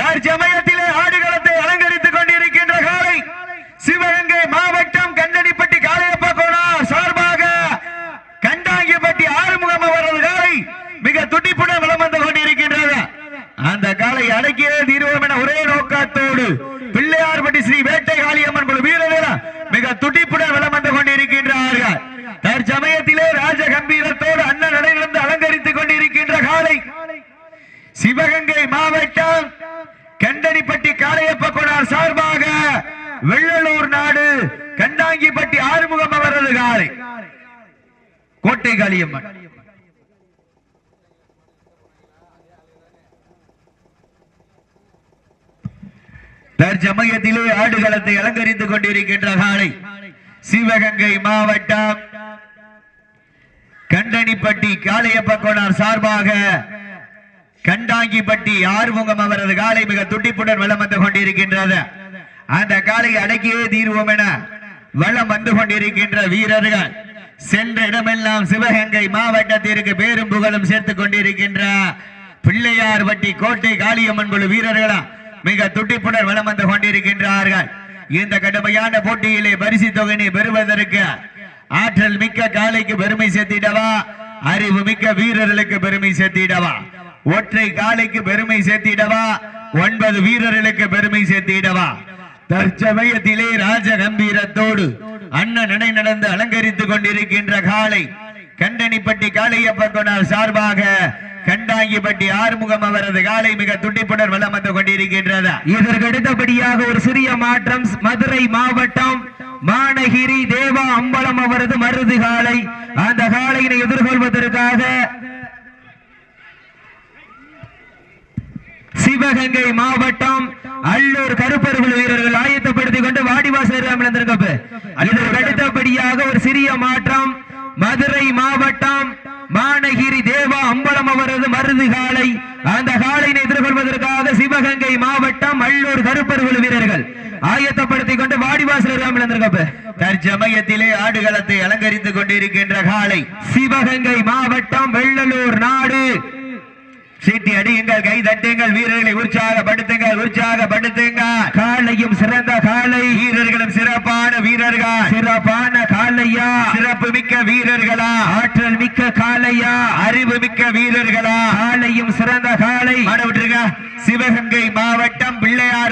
தற்சமயத்திலே ஆடுகளத்தை அலங்கரித்துக் கொண்டிருக்கின்ற காலை சிவகங்கை மாவட்டம் கண்டடிப்பட்டி காளையப்ப கோனார் சார்பாக கண்டாங்கிப்பட்டி ஆறுமுகம் அவரது காலை மிக துடிப்புடன் வலம் வந்து கொண்டிருக்கின்றது. அந்த காலை அடக்கியே தீர்வோம் என ஒரே நோக்கத்தோடு பிள்ளையார்பட்டி ஸ்ரீ வேட்டை காளியம்மன் குழு வீரர்கள் மிக துடிப்புடன் வலம் வந்து கொண்டிருக்கின்றார்கள். தற்சமயத்திலே ராஜ கம்பீரத்தோடு அண்ணன் நடையிலிருந்து அலங்கரித்துக் கொண்டிருக்கின்ற காலை சிவகங்கை மாவட்டம் கண்டடிப்பட்டி காளையப்ப கொண்டார் சார்பாக வெள்ளலூர் நாடு கண்டாங்கிப்பட்டி ஆறுமுகம் அவரது காலை கோட்டை காளியம்மன். தற்சமயத்திலே ஆடுகளத்தை அலங்கரித்துக் கொண்டிருக்கின்ற காலை சிவகங்கை மாவட்டம். கண்டனிப்பட்டி காளையப்ப கோனார் சார்பாக கண்டாங்கிப்பட்டி ஆறுமுகம் அவரது காலை மிக துடிப்புடன் வலம் வந்து கொண்டிருக்கின்றது. அந்த காலையை அடக்கியே தீர்வோம் என வலம் வந்து கொண்டிருக்கின்ற வீரர்கள். சென்ற இடமெல்லாம் சிவகங்கை மாவட்டத்திற்கு பேரும் புகழும் சேர்த்துக் கொண்டிருக்கின்ற பிள்ளையார் வட்டி கோட்டை காளியம்மன் குழு வீரர்களா மிக துட்டிப்புடன் வலம் வந்து கொண்டிருக்கின்றார்கள். இந்த கடுமையான போட்டியிலே பரிசு தொகையினை பெறுவதற்கு ஆற்றல் மிக்க காலைக்கு பெருமை சேர்த்திடவா? அறிவு மிக்க வீரர்களுக்கு பெருமை சேர்த்திடவா? ஒற்றை காலைக்கு பெருமை சேர்த்திடவா? ஒன்பது வீரர்களுக்கு பெருமை சேர்த்திடவா? தற்சமயத்திலே ராஜ கம்பீரத்தோடு அண்ணன் நடை நடந்து அலங்கரித்துக் கொண்டிருக்கின்ற காலை கண்டனிப்பட்டி காளையப்ப கொண்டார் சார்பாக கண்டாங்கிப்பட்டி ஆறுமுகம் அவரது காலை மிக துண்டிப்புடன் வலம் வந்து கொண்டிருக்கின்றது? இதற்கு அடுத்தபடியாக ஒரு சிறிய மாற்றம் மதுரை மாவட்டம் மானகிரி தேவா அம்பலம் அவரது மருது காலை அந்த காலையினை எதிர்கொள்வதற்காக சிவகங்கை மாவட்டம் அல்லூர் கருப்பர்கள் வீரர்கள் ஆயத்தப்படுத்திக் கொண்டு வாடிவாசல் இதற்கு அடுத்தபடியாக ஒரு சிறிய மாற்றம் மதுரை மாவட்டம் மானகிரி தேவா அம்பலம் அவரது மருது காலை அந்த காலையினை எதிர்கொள்வதற்காக சிவகங்கை மாவட்டம் அல்லூர் கருப்பர்கள் வீரர்கள் ஆயத்தப்படுத்திக் கொண்டு வாடிவாசல் ராமலந்திருக்கப்ப தற்சமயத்திலே ஆடுகளத்தை அலங்கரித்துக் கொண்டிருக்கின்ற காலை சிவகங்கை மாவட்டம் வெள்ளலூர் சீட்டி அடியுங்கள் கை தட்டுங்கள் வீரர்களை உற்சாகப்படுத்துங்கள் உற்சாகப்படுத்துங்கள் காலையும் சிறந்த காலை. வீரர்களும் சிறப்பான வீரர்கள். சிறப்பான காலையா? சிறப்பு மிக்க வீரர்களா? ஆற்றல் மிக்க காலையா? அறிவு மிக்க வீரர்களா? காலையும் சிறந்த காலை. விட்டுருங்க சிவகங்கை மாவட்டம் பிள்ளையார்